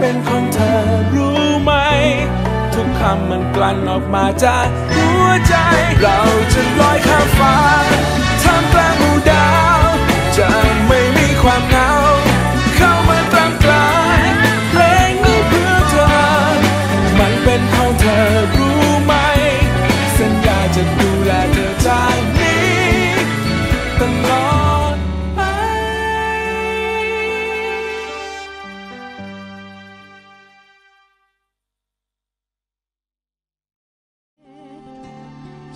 เป็นของเธอรู้ไหม ทุกคำมันกลั่นออกมาจากหัวใจ เราจะลอยข้ามฟ้าทำกลาง